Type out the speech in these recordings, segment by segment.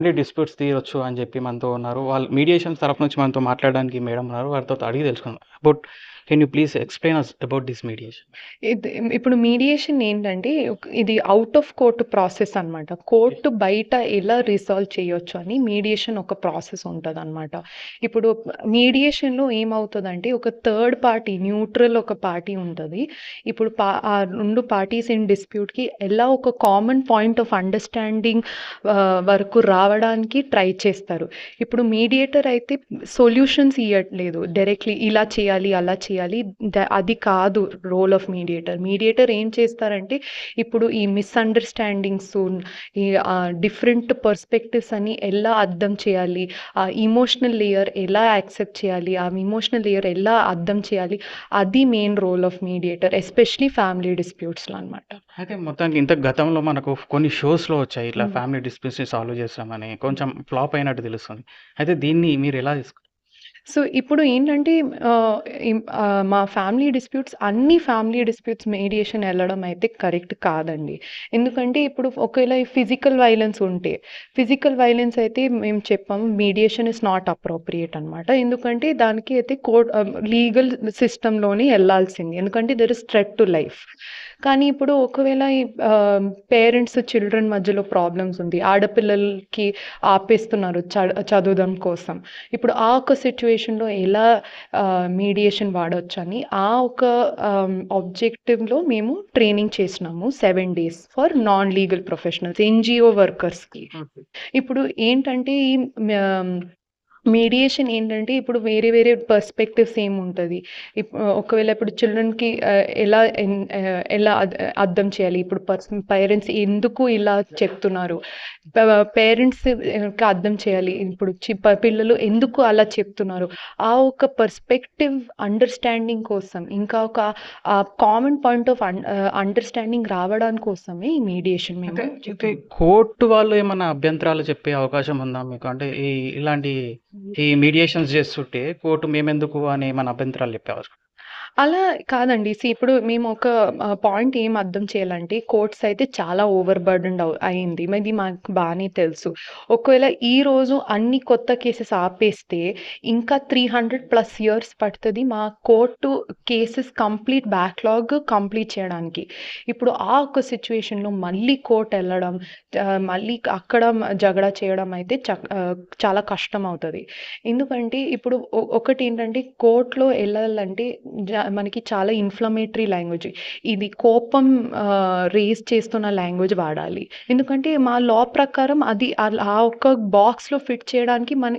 Family disputes తీయొచ్చు అని చెప్పి మనతో ఉన్నారు. వాళ్ళు మీడియేషన్ తరపు నుంచి మనతో మాట్లాడడానికి మేడం ఉన్నారు. వారితో అడిగి తెలుసుకుందాం. About can you please explain us about this mediation? ఇది ఇప్పుడు మీడియేషన్ ఏంటంటే ఇది ఔట్ ఆఫ్ కోర్ట్ ప్రాసెస్ అనమాట. కోర్ట్ బయట ఎలా రిసాల్వ్ చేయొచ్చు అని మీడియేషన్ ఒక ప్రాసెస్ ఉంటదనమాట. ఇప్పుడు మీడియేషన్‌లో ఏమవుతదంటే ఒక థర్డ్ పార్టీ న్యూట్రల్ ఒక పార్టీ ఉంటది. ఇప్పుడు పా ఆ 2 పార్టీస్ ఇన్ డిస్ప్యూట్‌కి ఎలా ఒక కామన్ పాయింట్ ఆఫ్ అండర్‌స్టాండింగ్ వరకు రావడానికి ట్రై చేస్తారు. ఇప్పుడు మీడియేటర్ అయితే సొల్యూషన్స్ ఇయ్యట్లేదు. డైరెక్ట్‌లీ ఇలా చేయాలి, అలా చేయాలి. అది కాదు రోల్ ఆఫ్ మీడియేటర్. మీడియేటర్ ఏం చేస్తారంటే ఇప్పుడు ఈ మిస్‌అండర్‌స్టాండింగ్స్ ఈ డిఫరెంట్ పర్స్పెక్టివ్స్ అని ఎలా అర్థం చేయాలి, ఆ ఎమోషనల్ లేయర్ ఎలా యాక్సెప్ట్ చేయాలి, ఆ ఎమోషనల్ లేయర్ ఎలా అర్థం చేయాలి, అది main role of mediator. Especially family డిస్ప్యూట్స్‌లో అనమాట. అయితే మొత్తానికి ఇంత గతంలో మనకు కొన్ని షోస్‌లో వచ్చాయి. ఇట్లా. ఫ్యామిలీ డిస్ప్యూట్స్‌ని సాల్వ్ అని కొంచెం ఫ్లాప్ అయినట్టు తెలుస్తుంది. అయితే దీన్ని మీరు ఎలా తీసుకు సో, ఇప్పుడు ఏంటంటే మా ఫ్యామిలీ డిస్ప్యూట్స్ అన్ని ఫ్యామిలీ డిస్ప్యూట్స్ మీడియేషన్ వెళ్ళడం అయితే కరెక్ట్ కాదండి. ఎందుకంటే ఇప్పుడు ఒకవేళ ఫిజికల్ వైలెన్స్ ఉంటే, ఫిజికల్ వైలెన్స్ అయితే మేము చెప్పాము మీడియేషన్ ఇస్ నాట్ అప్రోప్రియేట్ అనమాట. ఎందుకంటే దానికి అయితే కోర్ట్ లీగల్ సిస్టంలోనే వెళ్ళాల్సింది ఎందుకంటే there is threat to life. కానీ ఇప్పుడు ఒకవేళ ఈ పేరెంట్స్, చిల్డ్రన్ మధ్యలో ప్రాబ్లమ్స్ ఉంది. ఆడపిల్లలకి ఆపేస్తున్నారు చ చదవడం కోసం. ఇప్పుడు ఆ ఒక సిట్యుయేషన్‌లో ఎలా మీడియేషన్ వాడొచ్చని ఆ ఒక ఆబ్జెక్టివ్‌లో మేము ట్రైనింగ్ చేసినాము 7 days for non legal professionals NGO వర్కర్స్‌కి. ఇప్పుడు ఏంటంటే ఈ మీడియేషన్ ఏంటంటే ఇప్పుడు వేరే వేరే పర్స్పెక్టివ్స్ ఏముంటది. ఇప్ ఒకవేళ ఇప్పుడు చిల్డ్రన్‌కి ఎలా ఎలా అర్థం చేయాలి. ఇప్పుడు పేరెంట్స్ ఎందుకు ఇలా చెప్తున్నారు. పేరెంట్స్‌కి అర్థం చేయాలి. ఇప్పుడు పిల్లలు ఎందుకు అలా చెప్తున్నారు. ఆ ఒక పర్స్పెక్టివ్ అండర్‌స్టాండింగ్ కోసం ఇంకా ఒక కామన్ పాయింట్ ఆఫ్ అండర్‌స్టాండింగ్ రావడానికి కోసమే ఈ మీడియేషన్ మేము. కోర్ట్ వాళ్ళు ఏమన్నా అభ్యంతరాలు చెప్పే అవకాశం ఉందా మీకు? అంటే ఈ ఇలాంటి ఈ మీడియేషన్స్ చేస్తుంటే కోర్టు మేమెందుకు అని మన అభ్యంతరాలు చెప్పేవారు. అలా కాదండి. సీ ఇప్పుడు మేము ఒక పాయింట్ ఏం అర్థం చేయాలంటే కోర్ట్స్ అయితే చాలా ఓవర్ బర్డెన్డ్ అయింది. ఇది మాకు బాగానే తెలుసు. ఒకవేళ ఈరోజు అన్ని కొత్త కేసెస్ ఆపేస్తే ఇంకా 300+ ఇయర్స్ పడుతుంది మా court cases complete backlog complete చేయడానికి. ఇప్పుడు ఆ ఒక్క సిచ్యువేషన్లో మళ్ళీ కోర్ట్ వెళ్ళడం మళ్ళీ అక్కడ జగడా చేయడం అయితే చాలా కష్టం అవుతుంది ఎందుకంటే ఇప్పుడు ఒ ఒకటేంటంటే కోర్ట్‌లో వెళ్ళాలంటే జ మనకి చాలా ఇన్‌ఫ్లమేటరీ లాంగ్వేజ్. ఇది కోపం రైజ్ చేస్తున్న లాంగ్వేజ్ వాడాలి. ఎందుకంటే మా లా ప్రకారం అది ఆ ఒక్క బాక్స్‌లో ఫిట్ చేయడానికి మన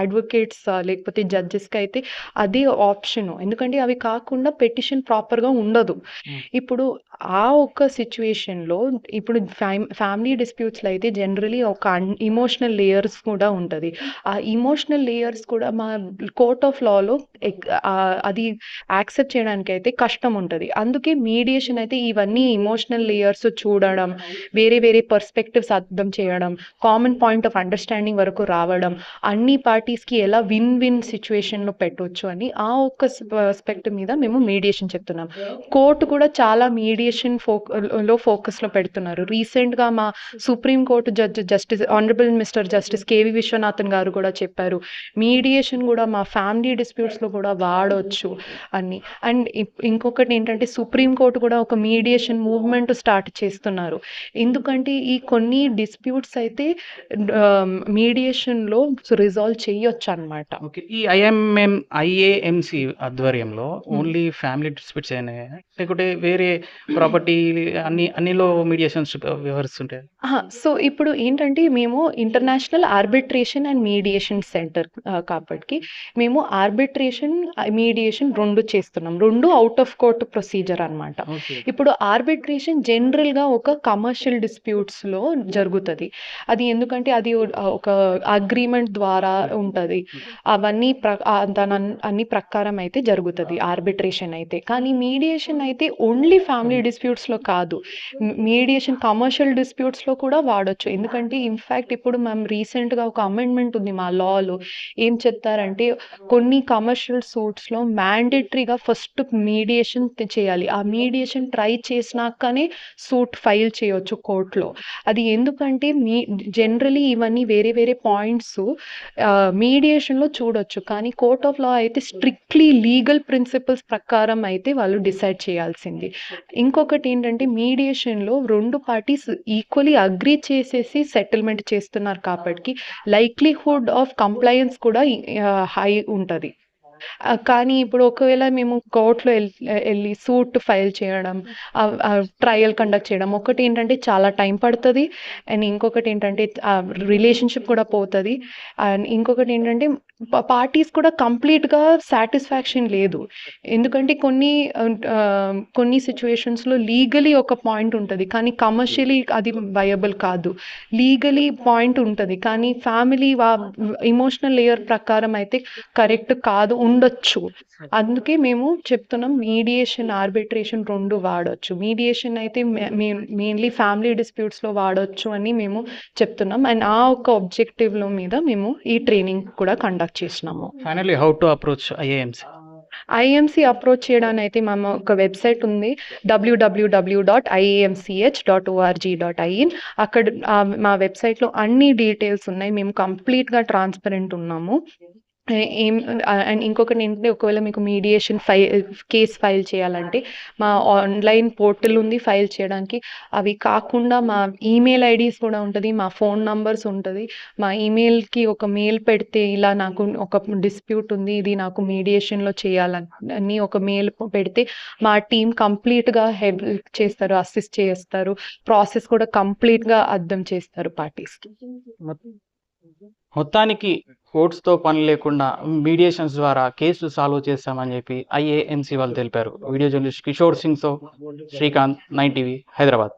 అడ్వొకేట్స్ లేకపోతే జడ్జెస్‌కైతే అదే ఆప్షను. ఎందుకంటే అవి కాకుండా పెటిషన్ ప్రాపర్‌గా ఉండదు. ఇప్పుడు ఆ ఒక్క సిట్యుయేషన్‌లో ఇప్పుడు ఫ్యామ్ ఫ్యామిలీ డిస్ప్యూట్స్‌లో అయితే జనరల్లీ ఒక అన్ ఎమోషనల్ లేయర్స్ కూడా ఉంటది. ఆ ఎమోషనల్ లేయర్స్ కూడా మా కోర్ట్ ఆఫ్ లాలో ఎక్ ఆహ్, యాక్సెప్ట్ చేయడానికి అయితే కష్టం ఉంటుంది అందుకే మీడియేషన్ అయితే ఇవన్నీ ఎమోషనల్ లేయర్స్ చూడడం, వేరే వేరే పర్స్పెక్టివ్స్ అర్థం చేయడం, కామన్ పాయింట్ ఆఫ్ అండర్‌స్టాండింగ్ వరకు రావడం, అన్ని పార్టీస్‌కి ఎలా విన్ విన్ సిచ్యువేషన్లో పెట్టొచ్చు అని ఆ ఒక్క పర్స్పెక్టివ్ మీద మేము మీడియేషన్ చెప్తున్నాం. కోర్ట్ కూడా చాలా మీడియేషన్ ఫోక లో ఫోకస్‌లో పెడుతున్నారు. రీసెంట్‌గా మా supreme court judge justice honourable mister justice K V Viswanathan garu కూడా చెప్పారు. మీడియేషన్ కూడా మా ఫ్యామిలీ డిస్ప్యూట్స్‌లో కూడా వాడవచ్చు అని. అండ్ ఇంకొకటి ఏంటంటే సుప్రీం కోర్ట్ కూడా ఒక మీడియేషన్ మూవ్‌మెంట్ స్టార్ట్ చేస్తున్నారు. ఎందుకంటే ఈ కొన్ని డిస్ప్యూట్స్ అయితే మీడియేషన్‌లో రిజాల్వ్ చేయొచ్చనమాట. ఓకే. ఈ ఐఎంఎం ఐఏఎంసీ ఆధ్వర్యంలో. ఓన్లీ ఫ్యామిలీ డిస్ప్యూట్స్ అయినాయా? లేకుంటే వేరే ప్రాపర్టీ అన్ని అన్నిలో మీడియేషన్స్ వ్యవహరిస్తుంటాయా? సో, ఇప్పుడు ఏంటంటే మేము international arbitration and mediation centre కాబట్టి మేము ఆర్బిట్రేషన్, మీడియేషన్ 2 చేస్తున్నాం. 2 ఔట్ ఆఫ్ కోర్ట్ ప్రొసీజర్ అనమాట. ఇప్పుడు ఆర్బిట్రేషన్ జనరల్‌గా ఒక కమర్షియల్ డిస్ప్యూట్స్‌లో జరుగుతది. అది ఎందుకంటే అది ఒక అగ్రీమెంట్ ద్వారా ఉంటది. అవన్నీ ప్ర అన్ని ప్రకారం అయితే జరుగుతది ఆర్బిట్రేషన్ అయితే. కానీ మీడియేషన్ అయితే ఓన్లీ ఫ్యామిలీ డిస్ప్యూట్స్‌లో కాదు. మ్ మీడియేషన్ కమర్షియల్ డిస్ప్యూట్స్‌లో కూడా వాడొచ్చు. ఎందుకంటే ఇన్‌ఫాక్ట్ ఇప్పుడు మేము రీసెంట్‌గా ఒక అమెండ్మెంట్ ఉంది మా లాలో. ఏం చెప్తారంటే కొన్ని కమర్షియల్ సూట్స్‌లో మ్యాండేటరీగా ఫస్ట్ మీడియేషన్ చేయాలి. ఆ మీడియేషన్ ట్రై చేసినాకనే సూట్ ఫైల్ చేయొచ్చు కోర్ట్‌లో. అది ఎందుకంటే మీ జనరల్లీ ఇవన్నీ వేరే వేరే పాయింట్స్ మీడియేషన్‌లో చూడొచ్చు. కానీ కోర్ట్ ఆఫ్ లా అయితే స్ట్రిక్ట్‌లీ లీగల్ ప్రిన్సిపల్స్ ప్రకారం అయితే వాళ్ళు డిసైడ్ చేయాల్సింది. ఇంకొకటేంటంటే మీడియేషన్‌లో 2 పార్టీస్ ఈక్వల్లీ అగ్రీ చేసేసి సెటిల్‌మెంట్ చేస్తున్నారు కాబట్టి లైక్లీహుడ్ ఆఫ్ కంప్లయన్స్ కూడా హై ఉంటది. కానీ ఇప్పుడు ఒకవేళ మేము కోర్ట్‌లో వెళ్ళి సూట్ ఫైల్ చేయడం, ట్రయల్ కండక్ట్ చేయడం ఒకటి ఏంటంటే చాలా టైం పడుతుంది. అండ్ ఇంకొకటి ఏంటంటే రిలేషన్‌షిప్ కూడా పోతుంది. అండ్ ఇంకొకటి ఏంటంటే పార్టీస్ కూడా కంప్లీట్‌గా సాటిస్ఫాక్షన్ లేదు. ఎందుకంటే కొన్ని కొన్ని సిచ్యువేషన్స్లో లీగలీ ఒక పాయింట్ ఉంటుంది. కానీ కమర్షియల్లీ అది వయబుల్ కాదు. లీగలీ పాయింట్ ఉంటుంది. కానీ ఫ్యామిలీ వా ఎమోషనల్ లేయర్ ప్రకారం అయితే కరెక్ట్ కాదు. ఉండొచ్చు. అందుకే మేము చెప్తున్నాం మీడియేషన్, ఆర్బిట్రేషన్ 2 వాడొచ్చు. మీడియేషన్ అయితే మెయిన్‌లీ ఫ్యామిలీ డిస్ప్యూట్స్‌లో వాడొచ్చు అని మేము చెప్తున్నాం. అండ్ ఆ ఒక్క ఆబ్జెక్టివ్‌లో మీద మేము ఈ ట్రైనింగ్ కూడా కండక్ట్ చేసినాము. Finally how to approach IAMC? IAMC approach చేయడానైతే మేము ఒక వెబ్‌సైట్ ఉంది. www.iamch.org.in అక్కడ ఆహ్, మా వెబ్‌సైట్‌లో అన్ని డీటెయిల్స్ ఉన్నాయి. మేము కంప్లీట్‌గా ట్రాన్స్‌పరెంట్ ఉన్నాము. ఏం అండ్ ఇంకొకటి ఏంటంటే ఒకవేళ మీకు మీడియేషన్ ఫై కేస్ ఫైల్ చేయాలంటే మా ఆన్‌లైన్ పోర్టల్ ఉంది ఫైల్ చేయడానికి. అవి కాకుండా మా ఈమెయిల్ ఐడీస్ కూడా ఉంటుంది మా ఫోన్ నంబర్స్ ఉంటుంది మా ఈమెయిల్‌కి ఒక మెయిల్ పెడితే ఇలా నాకు ఒక డిస్ప్యూట్ ఉంది. ఇది నాకు మీడియేషన్‌లో చేయాలని ఒక మెయిల్ పెడితే మా టీం కంప్లీట్‌గా హెల్ప్ చేస్తారు. అసిస్ట్ చేస్తారు. ప్రాసెస్ కూడా కంప్లీట్‌గా అర్థం చేస్తారు పార్టీస్‌కి. మొత్తానికి కోర్ట్స్‌తో పని లేకుండా మీడియేషన్స్ ద్వారా కేసులు సాల్వ్ చేస్తామని చెప్పి ఐఏఎంసీ వాళ్ళు తెలిపారు. వీడియో జర్నలిస్ట్ కిషోర్ సింగ్‌తో శ్రీకాంత్, నైన్ టీవీ, హైదరాబాద్.